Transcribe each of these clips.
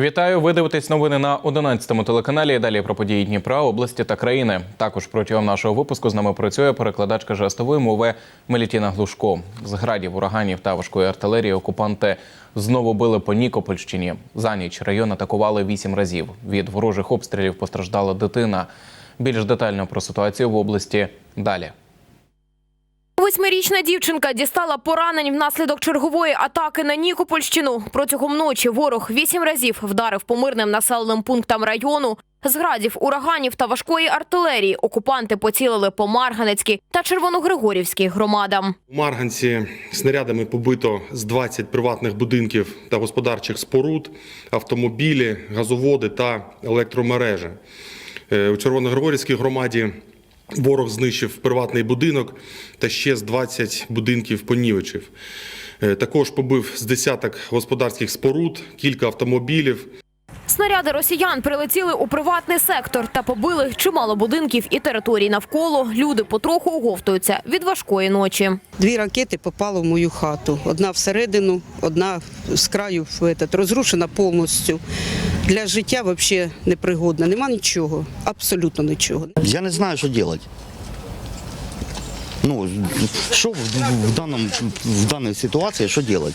Вітаю! Ви дивитесь новини на 11 телеканалі. Далі про події Дніпра, області та країни. Також протягом нашого випуску з нами працює перекладачка жестової мови Мелітіна Глушко. З градів, ураганів та важкої артилерії окупанти знову били по Нікопольщині. За ніч район атакували вісім разів. Від ворожих обстрілів постраждала дитина. Більш детально про ситуацію в області далі. Восьмирічна дівчинка дістала поранень внаслідок чергової атаки на Нікопольщину. Протягом ночі ворог вісім разів вдарив по мирним населеним пунктам району. З градів, ураганів та важкої артилерії окупанти поцілили по Марганецькій та Червоногригорівській громадам. У Марганці снарядами побито з 20 приватних будинків та господарчих споруд, автомобілі, газоводи та електромережі. Е, У Червоногригорівській громаді ворог знищив приватний будинок та ще з 20 будинків понівечив. Е, Також побив з десяток господарських споруд, кілька автомобілів. Снаряди росіян прилетіли у приватний сектор та побили чимало будинків і територій навколо. Люди потроху оговтуються від важкої ночі. Дві ракети попали в мою хату. Одна всередину, одна з краю этот, розрушена повністю. Для життя взагалі непригодна. Нема нічого, абсолютно нічого. Я не знаю, що робити. Ну, що в, в, даному, в даній ситуації, що робити?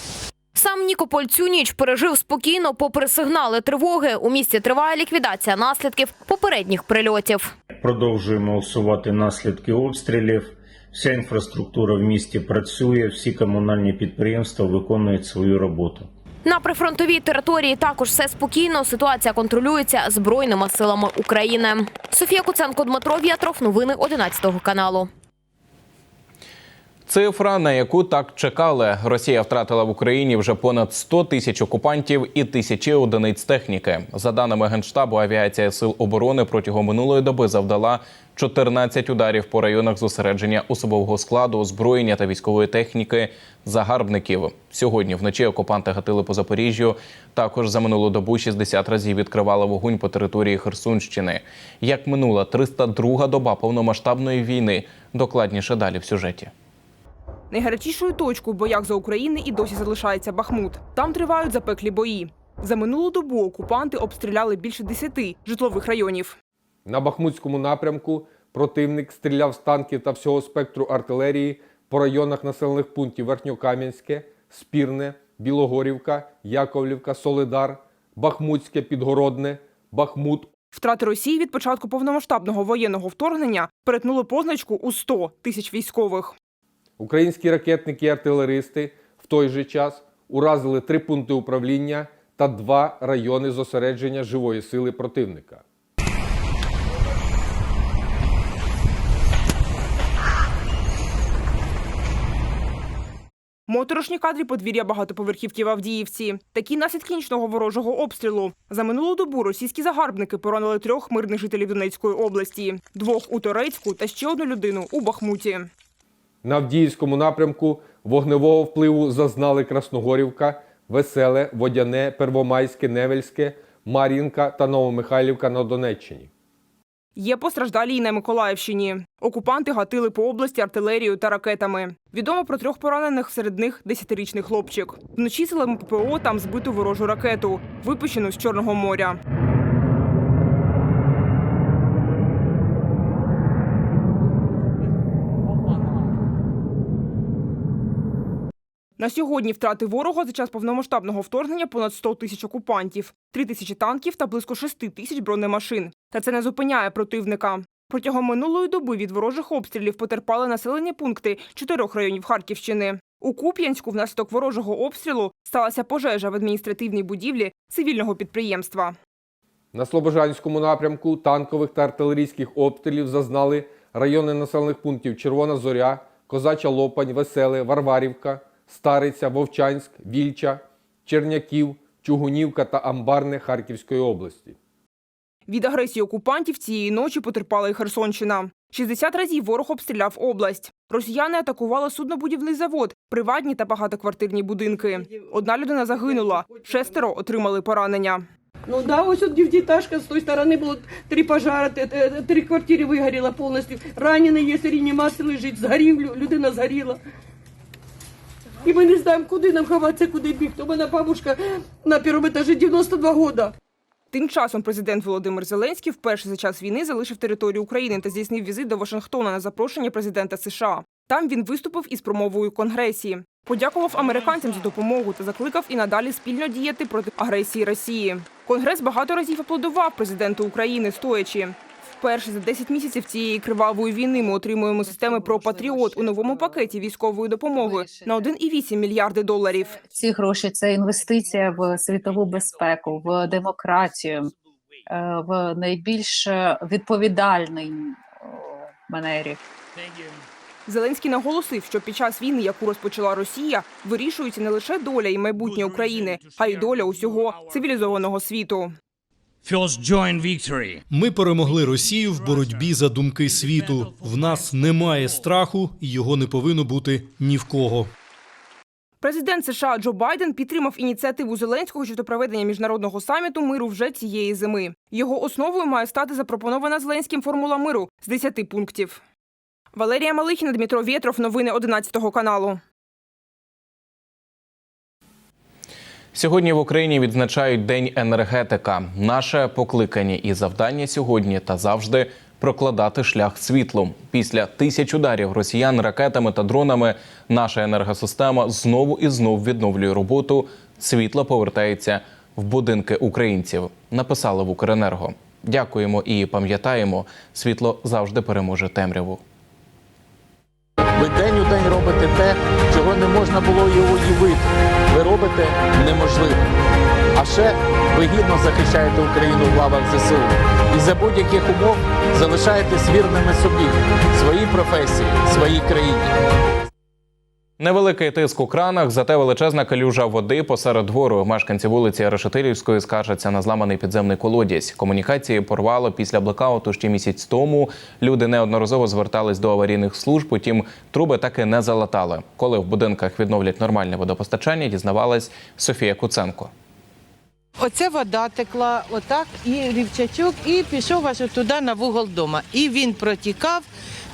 Сам Нікополь цю ніч пережив спокійно, попри сигнали тривоги. У місті триває ліквідація наслідків попередніх прильотів. Продовжуємо усувати наслідки обстрілів. Вся інфраструктура в місті працює, всі комунальні підприємства виконують свою роботу. На прифронтовій території також все спокійно. Ситуація контролюється збройними силами України. Софія Куценко, Дмитро В'ятров. Новини 11 каналу. Цифра, на яку так чекали, Росія втратила в Україні вже понад 100 тисяч окупантів і тисячі одиниць техніки. За даними генштабу, авіація сил оборони протягом минулої доби завдала 14 ударів по районах зосередження особового складу, озброєння та військової техніки загарбників. Сьогодні вночі окупанти гатили по Запоріжжю. Також за минулу добу 60 разів відкривали вогонь по території Херсонщини. Як минула 302-га доба повномасштабної війни. Докладніше далі в сюжеті. Найгарячішою точкою в боях за Україну і досі залишається Бахмут. Там тривають запеклі бої. За минулу добу окупанти обстріляли більше десяти житлових районів. На Бахмутському напрямку противник стріляв з танків та всього спектру артилерії по районах населених пунктів Верхньокам'янське, Спірне, Білогорівка, Яковлівка, Солидар, Бахмутське, Підгородне, Бахмут, Втрати Росії від початку повномасштабного воєнного вторгнення перетнули позначку у 100 тисяч військових. Українські ракетники і артилеристи в той же час уразили три пункти управління та два райони зосередження живої сили противника. Моторошні кадри подвір'я багатоповерхівки в Авдіївці. Такі наслідки нічного ворожого обстрілу. За минулу добу російські загарбники поранили трьох мирних жителів Донецької області, двох у Торецьку та ще одну людину у Бахмуті. На Авдіївському напрямку вогневого впливу зазнали Красногорівка, Веселе, Водяне, Первомайське, Невельське, Мар'їнка та Новомихайлівка на Донеччині. Є постраждалі і на Миколаївщині. Окупанти гатили по області артилерією та ракетами. Відомо про трьох поранених, серед них десятирічний хлопчик. Вночі силами ППО там збито ворожу ракету, випущену з Чорного моря. На сьогодні втрати ворога за час повномасштабного вторгнення понад 100 тисяч окупантів, 3 тисячі танків та близько 6 тисяч бронемашин. Та це не зупиняє противника. Протягом минулої доби від ворожих обстрілів потерпали населені пункти чотирьох районів Харківщини. У Куп'янську внаслідок ворожого обстрілу сталася пожежа в адміністративній будівлі цивільного підприємства. На Слобожанському напрямку танкових та артилерійських обстрілів зазнали райони населених пунктів Червона Зоря, Козача Лопань, Веселе, Варварівка, Стариця, Вовчанськ, Вільча, Черняків, Чугунівка та Амбарне Харківської області. Від агресії окупантів цієї ночі потерпала і Херсонщина. 60 разів ворог обстріляв область. Росіяни атакували суднобудівний завод, приватні та багатоквартирні будинки. Одна людина загинула, шестеро отримали поранення. Ну да, ось от дев'ятиэтажка, з той сторони було три пожари, три квартири вигоріло повністю. Ранений є, реанімації лежить, згорів, людина згоріла. І ми не знаємо, куди нам ховатися, куди бігти. У мене бабушка на першому етажі 92 года. Тим часом президент Володимир Зеленський вперше за час війни залишив територію України та здійснив візит до Вашингтона на запрошення президента США. Там він виступив із промовою у Конгресі. Подякував американцям за допомогу та закликав і надалі спільно діяти проти агресії Росії. Конгрес багато разів аплодував президенту України стоячи. Вперше за 10 місяців цієї кривавої війни ми отримуємо системи про патріот у новому пакеті військової допомоги на 1,8 мільярди доларів. ці гроші це інвестиція в світову безпеку, в демократію, е, в найбільш відповідальній о, манері. Зеленський наголосив, що під час війни, яку розпочала Росія, вирішується не лише доля і майбутнє України, а й доля усього цивілізованого світу. First joint victory. Ми перемогли Росію в боротьбі за думки світу. В нас немає страху, і його не повинно бути ні в кого. Президент США Джо Байден підтримав ініціативу Зеленського щодо проведення міжнародного саміту миру вже цієї зими. Його основою має стати запропонована Зеленським формула миру з 10 пунктів. Валерія Малихіна, Дмитро Вєтров. Новини 11 каналу. Сьогодні в Україні відзначають День енергетика. Наше покликання і завдання сьогодні та завжди прокладати шлях світлу. Після тисяч ударів росіян ракетами та дронами наша енергосистема знову і знов відновлює роботу. Світло повертається в будинки українців. Написали в Укренерго. Дякуємо і пам'ятаємо, світло завжди переможе темряву. Ви день у день робите те, чого не можна було і уявити. Ви робите неможливе. А ще ви гідно захищаєте Україну в лавах ЗСУ. І за будь-яких умов залишаєтесь вірними собі, своїй професії, своїй країні. Невеликий тиск у кранах, зате величезна калюжа води посеред двору. Мешканці вулиці Решетилівської скаржаться на зламаний підземний колодязь. Комунікації порвало після блекауту ще місяць тому. Люди неодноразово звертались до аварійних служб, утім труби так і не залатали. Коли в будинках відновлять нормальне водопостачання, дізнавалась Софія Куценко. Оця вода текла отак, і рівчачок, і пішов аж туди на вугол дома. І він протікав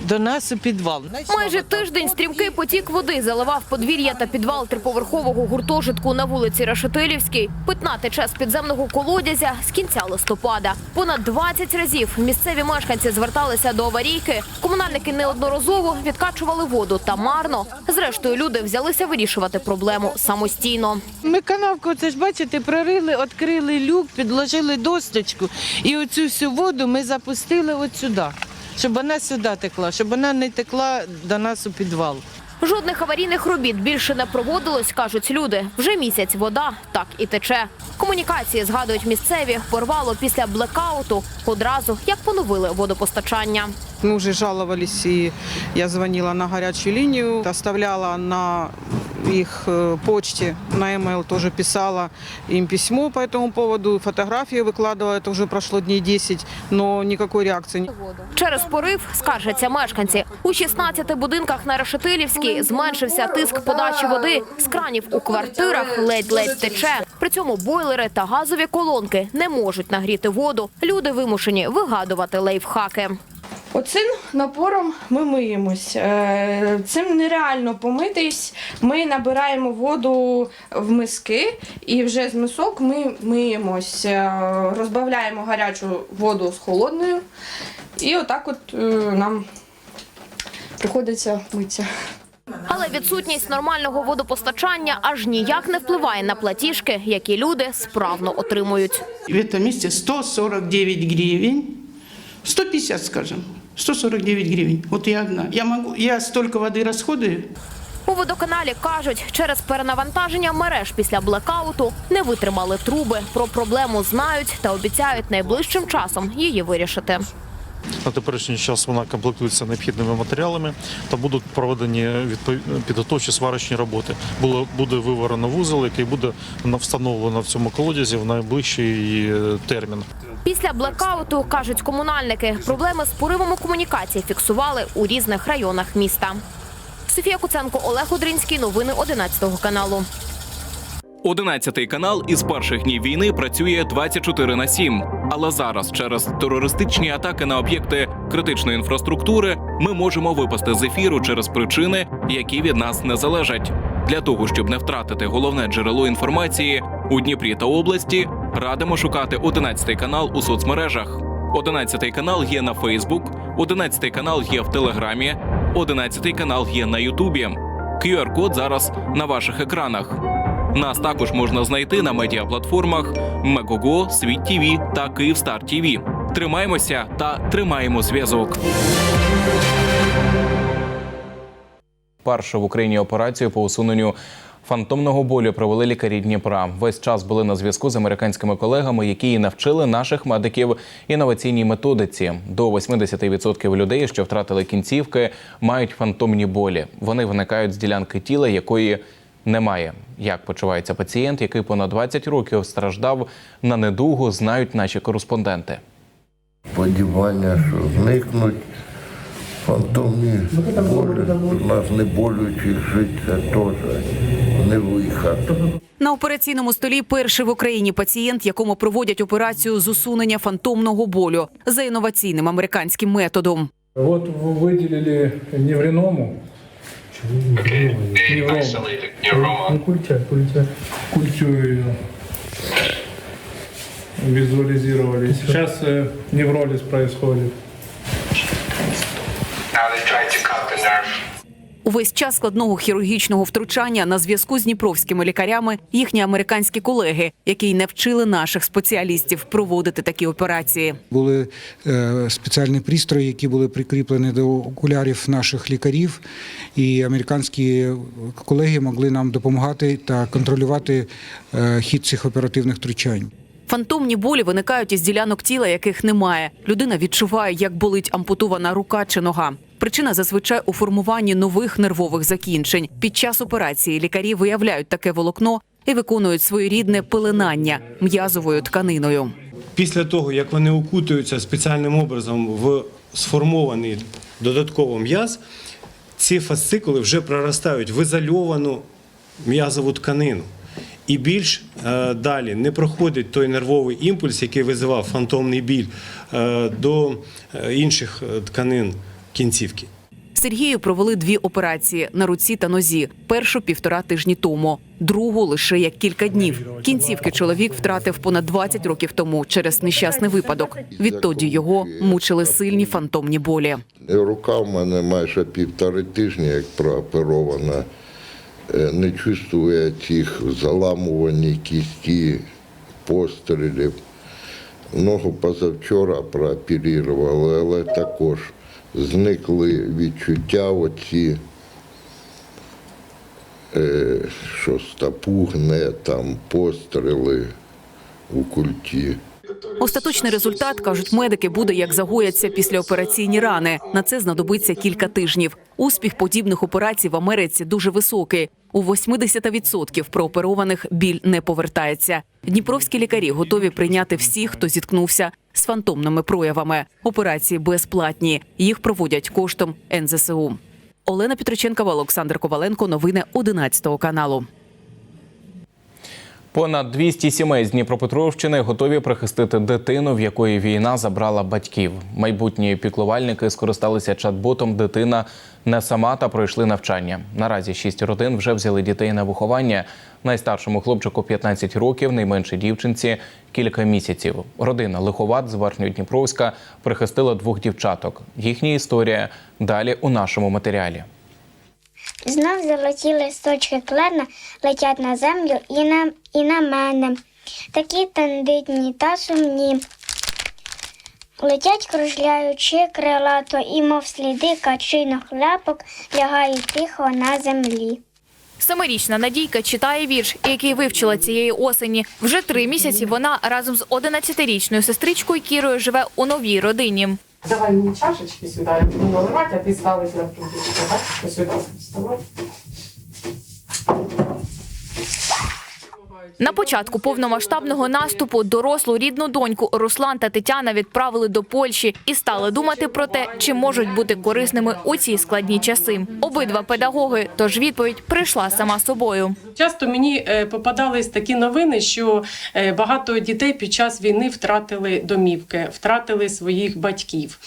до нас у підвал. Майже тиждень стрімкий потік води заливав подвір'я та підвал триповерхового гуртожитку на вулиці Рашетилівській. Питна тече з підземного колодязя з кінця листопада. Понад 20 разів місцеві мешканці зверталися до аварійки. Комунальники неодноразово відкачували воду та марно. Зрештою, люди взялися вирішувати проблему самостійно. Ми канавку, це ж бачите, прорили, відкрили люк, підложили досточку. І оцю всю воду ми запустили от сюди, щоб вона сюди текла, щоб вона не текла до нас у підвал. Жодних аварійних робіт більше не проводилось, кажуть люди. Вже місяць вода так і тече. Комунікації згадують місцеві, порвало після блекауту одразу як поновили водопостачання. Мы уже жаловались, и я звонила на горячую линию, оставляла на их э, почте, на e-mail тоже писала им письмо по этому поводу, фотографии выкладывала, это уже прошло дней 10, но никакой реакции. Через порив скаржаться мешканці. У 16 будинках на Решетилівській зменшився тиск подачі води. З кранів у квартирах ледь-ледь тече. При цьому бойлери та газові колонки не можуть нагріти воду. Люди вимушені вигадувати лайфхаки. Оцим напором ми миємось. Е, Цим нереально помитись. Ми набираємо воду в миски і вже з мисок ми миємось, Е, розбавляємо гарячу воду з холодною. І отак от е, нам приходиться митися. Але відсутність нормального водопостачання аж ніяк не впливає на платіжки, які люди справно отримують. В этом месте 149 гривен, 150, скажем, 149 гривень. От я одна. Я могу, я столько воды расходую. У водоканалі кажуть, через перенавантаження мереж після блекауту не витримали труби. Про проблему знають та обіцяють найближчим часом її вирішити. На теперішній час вона комплектується необхідними матеріалами та будуть проведені підготовчі сварочні роботи. Було буде виварено вузол, який буде встановлено в цьому колодязі в найближчий е, термін. Після блекауту кажуть комунальники, проблеми з поривами комунікації фіксували у різних районах міста. Софія Куценко, Олег Одринський. Новини 11 каналу. 11 канал із перших днів війни працює 24 на 7. Але зараз, через терористичні атаки на об'єкти критичної інфраструктури, ми можемо випасти з ефіру через причини, які від нас не залежать. Для того, щоб не втратити головне джерело інформації у Дніпрі та області, радимо шукати 11 канал у соцмережах. 11 канал є на Фейсбук, 11 канал є в Телеграмі, 11 канал є на Ютубі. QR-код зараз на ваших екранах. Нас також можна знайти на медіаплатформах Мегого, Світ ТІВІ та Київстар ТІВІ. Тримаємося та тримаємо зв'язок. Першу в Україні операцію по усуненню фантомного болю провели лікарі Дніпра. Весь час були на зв'язку з американськими колегами, які і навчили наших медиків інноваційній методиці. До 80% людей, що втратили кінцівки, мають фантомні болі. Вони виникають з ділянки тіла, якої немає. Як почувається пацієнт, який понад 20 років страждав на недугу, знають наші кореспонденти. Сподівання, що зникнуть фантомні болі. У нас не болючих жити, це теж не вихід. На операційному столі перший в Україні пацієнт, якому проводять операцію з усунення фантомного болю за інноваційним американським методом. Вот вы выделили невриному. Неврома. Ну, культя, культя. Культю визуализировали. Сейчас э, невролиз происходит. Увесь час складного хірургічного втручання на зв'язку з дніпровськими лікарями їхні американські колеги, які й не вчили наших спеціалістів проводити такі операції. Були е, спеціальні пристрої, які були прикріплені до окулярів наших лікарів, і американські колеги могли нам допомагати та контролювати е, хід цих оперативних втручань. Фантомні болі виникають із ділянок тіла, яких немає. Людина відчуває, як болить ампутована рука чи нога. Причина зазвичай у формуванні нових нервових закінчень. Під час операції лікарі виявляють таке волокно і виконують своєрідне пеленання м'язовою тканиною. Після того, як вони укутуються спеціальним образом в сформований додатково м'яз, ці фасцикули вже проростають в ізольовану м'язову тканину. І більш е, далі не проходить той нервовий імпульс, який визивав фантомний біль, е, до е, інших е, тканин кінцівки. Сергію провели дві операції на руці та нозі. Першу півтора тижні тому, другу лише як кілька днів. Кінцівки чоловік втратив понад 20 років тому через нещасний випадок. Відтоді його мучили сильні фантомні болі. Рука в мене майже півтори тижні, як прооперована. Е, Не чувствує цих заламувань кісті, пострілів. Ногу позавчора прооперували, але також зникли відчуття оці, е, що стопу гне, там постріли у культі. Остаточний результат кажуть медики буде як загояться післяопераційні рани. На це знадобиться кілька тижнів. Успіх подібних операцій в Америці дуже високий. У 80% прооперованих біль не повертається. Дніпровські лікарі готові прийняти всіх, хто зіткнувся з фантомними проявами. Операції безплатні. Їх проводять коштом НЗСУ. Олена Петроченкова, Олександр Коваленко. Новини 11 каналу. Понад 200 сімей з Дніпропетровщини готові прихистити дитину, в якої війна забрала батьків. Майбутні піклувальники скористалися чат-ботом Дитина не сама та пройшли навчання. Наразі шість родин вже взяли дітей на виховання. Найстаршому хлопчику 15 років, найменшій дівчинці кілька місяців. Родина Лиховат з Верхньодніпровська прихистила двох дівчаток. Їхня історія далі у нашому матеріалі. Знов золоті листочки клена летять на землю і на, і на мене. Такі тендитні та сумні. Летять, кружляючи крилато, і мов сліди качиних ляпок лягають тихо на землі. Семирічна Надійка читає вірш, який вивчила цієї осені. Вже три місяці вона разом з 11-річною сестричкою Кірою живе у новій родині. Давай мені чашечки сюди, я буду наливати, а ти ставиш на прудочку, так? Ось сюди вставай. На початку повномасштабного наступу дорослу рідну доньку Руслан та Тетяна відправили до Польщі і стали думати про те, чи можуть бути корисними у ці складні часи. Обидва педагоги, тож відповідь прийшла сама собою. Часто мені е, попадались такі новини, що е, багато дітей під час війни втратили домівки, втратили своїх батьків.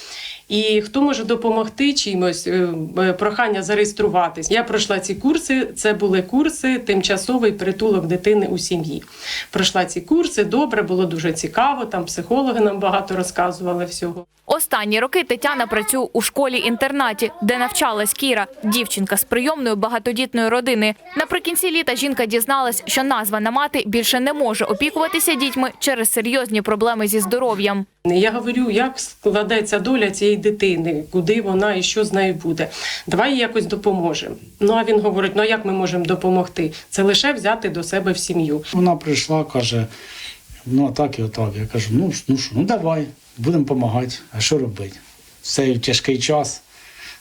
І хто може допомогти чимось, е, е, прохання зареєструватись. Я пройшла ці курси. Це були курси тимчасовий притулок дитини у сім'ї. Пройшла ці курси, добре, було дуже цікаво. Там психологи нам багато розказували всього. Останні роки Тетяна працює у школі-інтернаті, де навчалась Кіра, дівчинка з прийомної багатодітної родини. Наприкінці літа жінка дізналась, що названа мати більше не може опікуватися дітьми через серйозні проблеми зі здоров'ям. Я говорю, як складається доля цієї дитини, куди вона і що з нею буде. Давай їй якось допоможемо. Ну а він говорить: ну а як ми можемо допомогти? Це лише взяти до себе в сім'ю. Вона прийшла, каже, ну так і отак. Я кажу, ну, ну що, ну давай, будемо допомагати. А що робити? В цей тяжкий час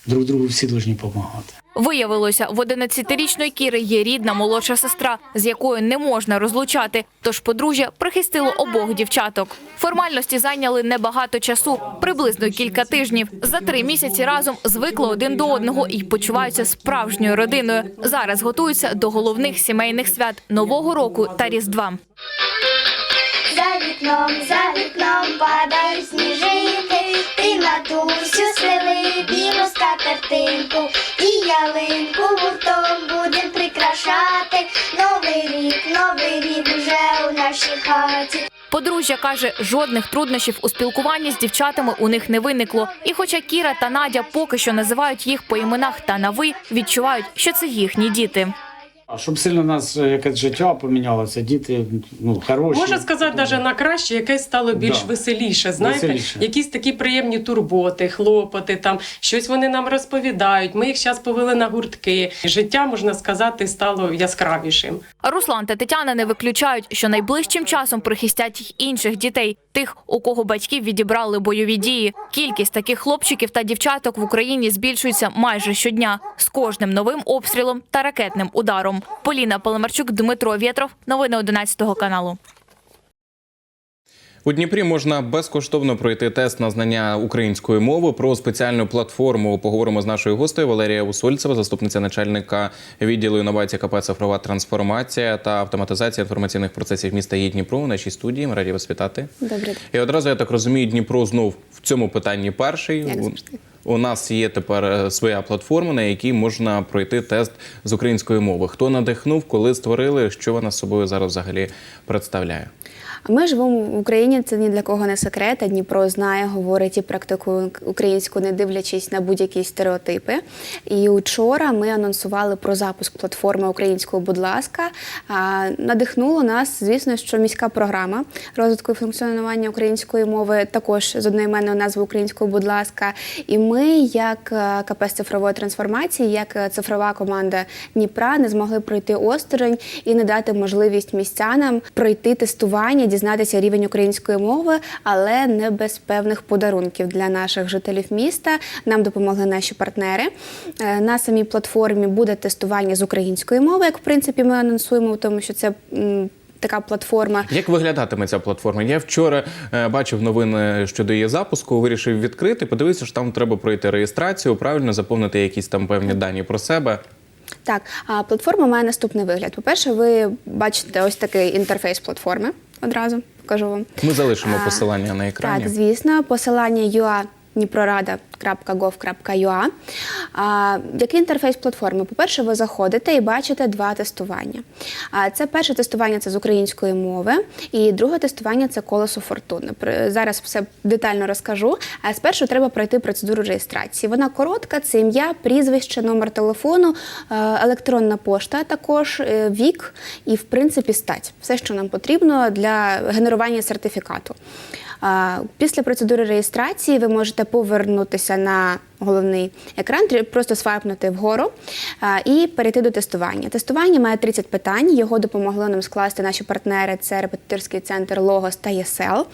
друг другу всі повинні допомагати. Виявилося, в 11-річної Кіри є рідна молодша сестра, з якою не можна розлучати. Тож подружжя прихистило обох дівчаток. Формальності зайняли небагато часу, приблизно кілька тижнів. За три місяці разом звикли один до одного і почуваються справжньою родиною. Зараз готуються до головних сімейних свят Нового року та Різдва. За вікном, за вікном падають сніжинки, ти матусю стели білу скатертинку і ялинку гуртом будем прикрашати. Новий рік, новий рік уже у нашій хаті. Подружжя каже, жодних труднощів у спілкуванні з дівчатами у них не виникло. І хоча Кіра та Надя поки що називають їх по іменах та на ви, відчувають, що це їхні діти. А щоб сильно у нас е, якесь життя помінялося, діти ну, хороші. Можна сказати, навіть на краще, якесь стало більш Да. веселіше. Знаєте, Веселіше. якісь такі приємні турботи, хлопоти, там щось вони нам розповідають. Ми їх зараз повели на гуртки. Життя можна сказати стало яскравішим. Руслан та Тетяна не виключають, що найближчим часом прихистять й інших дітей, тих, у кого батьків відібрали бойові дії. Кількість таких хлопчиків та дівчаток в Україні збільшується майже щодня з кожним новим обстрілом та ракетним ударом. Поліна Паламарчук, Дмитро Вєтров. Новини 11 каналу. У Дніпрі можна безкоштовно пройти тест на знання української мови. Про спеціальну платформу поговоримо з нашою гостею Валерія Усольцева, заступниця начальника відділу інновацій КП «Цифрова трансформація та автоматизація інформаційних процесів міста є Дніпро. У нашій студії ми раді вас вітати. Добре. І одразу я так розумію, Дніпро знов в цьому питанні перший. Як У- завжди. У нас є тепер е, своя платформа, на якій можна пройти тест з української мови. Хто надихнув, коли створили, що вона з собою зараз взагалі представляє? Ми живемо в Україні, це ні для кого не секрет. а Дніпро знає, говорить і практикує українську, не дивлячись на будь-які стереотипи. І вчора ми анонсували про запуск платформи українською, будь ласка. А, Надихнуло нас, звісно, що міська програма розвитку і функціонування української мови також з одноіменною назвою українською, будь ласка. І ми, як е, КП з цифрової трансформації, як е, цифрова команда Дніпра, не змогли пройти осторонь і не дати можливість містянам пройти тестування, дізнатися рівень української мови, але не без певних подарунків для наших жителів міста. Нам допомогли наші партнери. Е, На самій платформі буде тестування з української мови, як в принципі ми анонсуємо, тому що це. Така платформа Як виглядатиме ця платформа? Я вчора е, бачив новини щодо її запуску, вирішив відкрити. Подивився, що там треба пройти реєстрацію, правильно заповнити якісь там певні дані про себе. Так, а платформа має наступний вигляд. По-перше, ви бачите ось такий інтерфейс платформи. Одразу покажу вам. Ми залишимо А, посилання на екрані. Так, звісно, посилання UA dniprorada.gov.ua. Який інтерфейс платформи? По-перше, ви заходите і бачите два тестування. Це перше тестування це з української мови, і друге тестування це колесо фортуни. Зараз все детально розкажу. Спершу треба пройти процедуру реєстрації. Вона коротка: це ім'я, прізвище, номер телефону, е, електронна пошта, також е, вік і, в принципі, стать. Все, що нам потрібно для генерування сертифікату. Після процедури реєстрації ви можете повернутися на головний екран, просто свайпнути вгору і перейти до тестування. Тестування має 30 питань. Його допомогли нам скласти наші партнери. Це репетиторський центр Логос та ЄСЕЛ,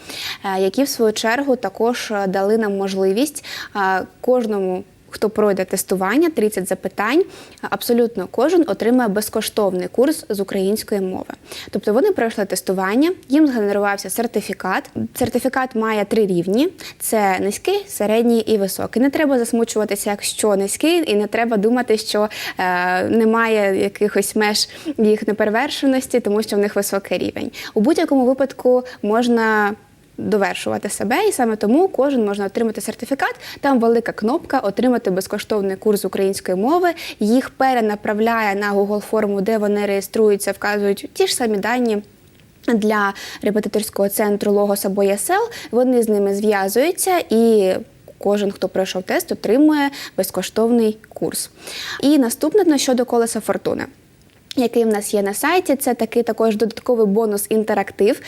які в свою чергу також е, дали нам можливість кожному. Хто пройде тестування, 30 запитань, абсолютно кожен отримає безкоштовний курс з української мови. Тобто вони пройшли тестування, їм згенерувався сертифікат. Сертифікат має три рівні: це низький, середній і високий. Не треба засмучуватися, якщо низький, і не треба думати, що е, немає якихось меж їх неперевершеності, тому що в них високий рівень. У будь-якому випадку можна довершувати себе, і саме тому кожен можна отримати сертифікат. Там велика кнопка Отримати безкоштовний курс української мови. Їх перенаправляє на Google форму, де вони реєструються, вказують ті ж самі дані. Для репетиторського центру Логос або ЄСЕЛ вони з ними зв'язуються і. Кожен, хто пройшов тест, отримує безкоштовний курс. І наступне щодо колеса фортуни. Який в нас є на сайті, це такий також додатковий бонус інтерактив.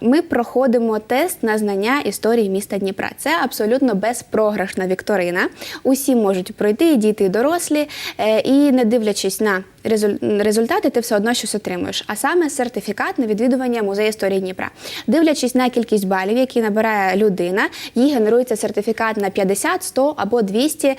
Ми проходимо тест на знання історії міста Дніпра. Це абсолютно безпрограшна вікторина. Усі можуть пройти, діти, і дорослі, Е, і не дивлячись на результати, ти все одно щось отримуєш. А саме сертифікат на відвідування музею історії Дніпра. Дивлячись на кількість балів, які набирає людина, їй генерується сертифікат на 50, 100 або 200 е,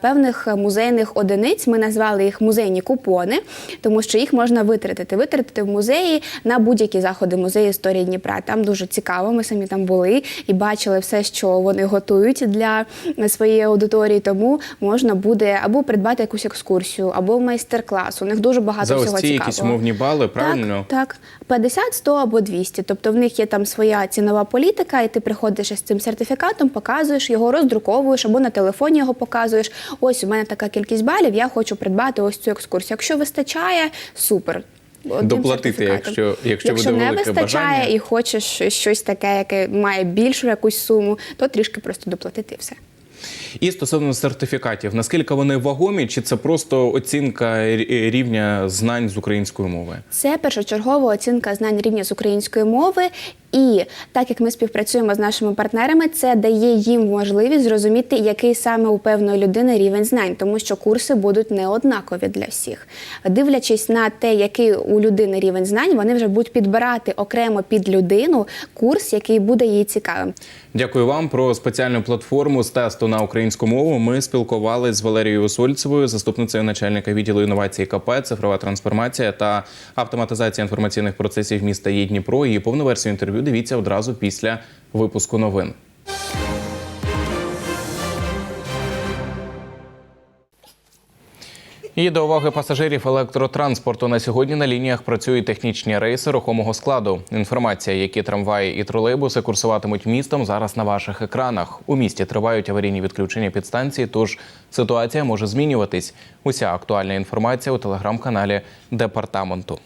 певних музейних одиниць. Ми назвали їх музейні купони, тому що їх можна витратити. Витратити в музеї на будь-які заходи музею історії Дніпра. Там дуже цікаво. Ми самі там були і бачили все, що вони готують для своєї аудиторії. Тому можна буде або придбати якусь екскурсію, або майстер-клас. У них дуже багато За ось всього ці цікавого. якісь мовні бали, правильно? Так, так. 50, 100 або 200. Тобто в них є там своя цінова політика, і ти приходиш із цим сертифікатом, показуєш його, роздруковуєш або на телефоні його показуєш. Ось у мене така кількість балів, я хочу придбати ось цю екскурсію. Якщо вистачає, супер. Одним Доплатити, якщо, якщо, Якщо буде не вистачає бажання. і хочеш щось таке, яке має більшу якусь суму, то трішки просто доплатити і все. І стосовно сертифікатів, наскільки вони вагомі, чи це просто оцінка рівня знань з української мови? Це першочергова оцінка знань рівня з української мови. І так як ми співпрацюємо з нашими партнерами, це дає їм можливість зрозуміти, який саме у певної людини рівень знань, тому що курси будуть не однакові для всіх. Дивлячись на те, який у людини рівень знань, вони вже будуть підбирати окремо під людину курс, який буде їй цікавим. Дякую вам про спеціальну платформу з тесту на українську мову. Ми спілкувалися з Валерією Усольцевою, заступницею начальника відділу інновацій КП, цифрова трансформація та автоматизація інформаційних процесів міста є Дніпро. Її повну версію інтерв'ю дивіться одразу після випуску новин. І до уваги пасажирів електротранспорту на сьогодні на лініях працюють технічні рейси рухомого складу. Інформація, які трамваї і тролейбуси курсуватимуть містом, зараз на ваших екранах. У місті тривають аварійні відключення підстанції, тож ситуація може змінюватись. Уся актуальна інформація у телеграм-каналі департаменту.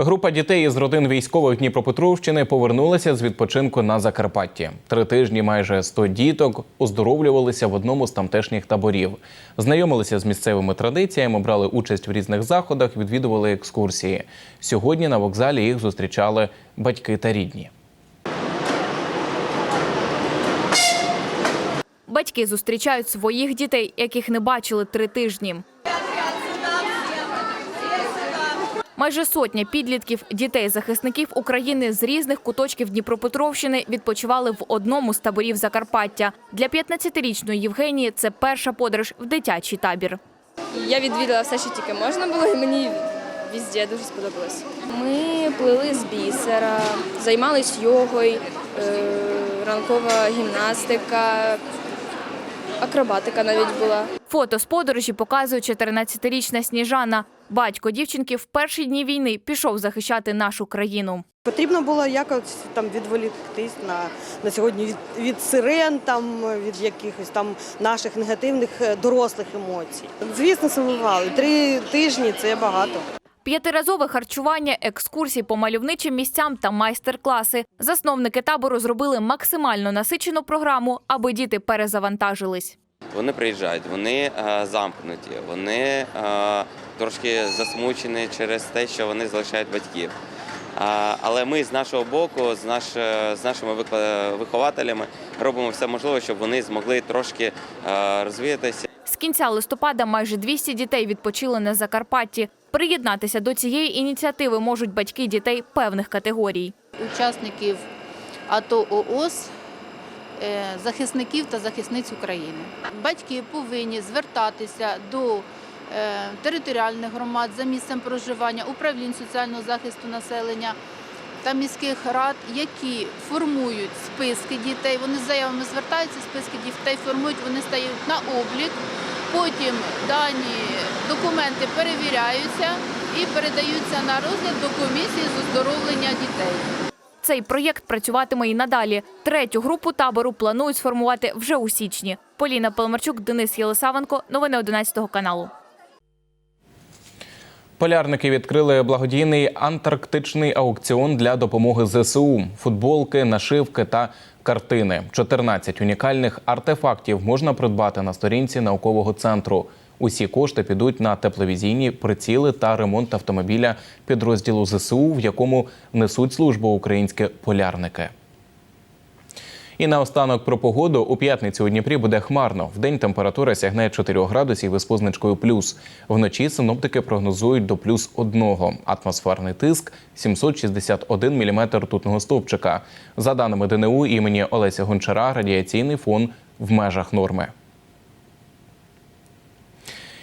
Група дітей із родин військових Дніпропетровщини повернулася з відпочинку на Закарпатті. Три тижні майже 100 діток оздоровлювалися в одному з тамтешніх таборів. Знайомилися з місцевими традиціями, брали участь в різних заходах, відвідували екскурсії. Сьогодні на вокзалі їх зустрічали батьки та рідні. Батьки зустрічають своїх дітей, яких не бачили три тижні. Майже сотня підлітків, дітей захисників України з різних куточків Дніпропетровщини відпочивали в одному з таборів Закарпаття. Для 15-річної Євгенії це перша подорож в дитячий табір. Я відвідала все, що тільки можна було, і мені везде дуже сподобалось. Ми плили з бісера, займались йогою, е, ранкова гімнастика, акробатика навіть була. Фото з подорожі показує 14-річна Сніжана. Батько дівчинки в перші дні війни пішов захищати нашу країну. Потрібно було якось там відволіктись на, на сьогодні від, від сирен, там, від якихось там наших негативних е, дорослих емоцій. Звісно, сумували. Три тижні це багато. П'ятиразове харчування, екскурсії по мальовничим місцям та майстер-класи. Засновники табору зробили максимально насичену програму, аби діти перезавантажились. Вони приїжджають, вони е, замкнуті, вони е, трошки засмучені через те, що вони залишають батьків. Але ми з нашого боку, з, наш, з нашими вихователями робимо все можливе, щоб вони змогли трошки е, розвіятися. З кінця листопада майже 200 дітей відпочили на Закарпатті. Приєднатися до цієї ініціативи можуть батьки дітей певних категорій. учасників АТО ООС, е, захисників та захисниць України. Батьки повинні звертатися до е, територіальних громад за місцем проживання, управлінь соціального захисту населення та міських рад, які формують списки дітей. Вони з заявами звертаються, списки дітей формують, вони стають на облік. Потім дані документи перевіряються і передаються на розгляд до комісії з оздоровлення дітей. Цей проєкт працюватиме і надалі. Третю групу табору планують сформувати вже у січні. Поліна Паламарчук, Денис Єлисавенко. Новини 11 каналу. Полярники відкрили благодійний антарктичний аукціон для допомоги ЗСУ. Футболки, нашивки та картини. 14 унікальних артефактів можна придбати на сторінці наукового центру. Усі кошти підуть на тепловізійні приціли та ремонт автомобіля підрозділу ЗСУ, в якому несуть службу українські полярники. І наостанок про погоду у п'ятницю у Дніпрі буде хмарно. Вдень температура сягне 4 градусів із позначкою плюс. Вночі синоптики прогнозують до плюс 1. Атмосферний тиск 761 міліметр ртутного стовпчика. За даними ДНУ імені Олеся Гончара, радіаційний фон в межах норми.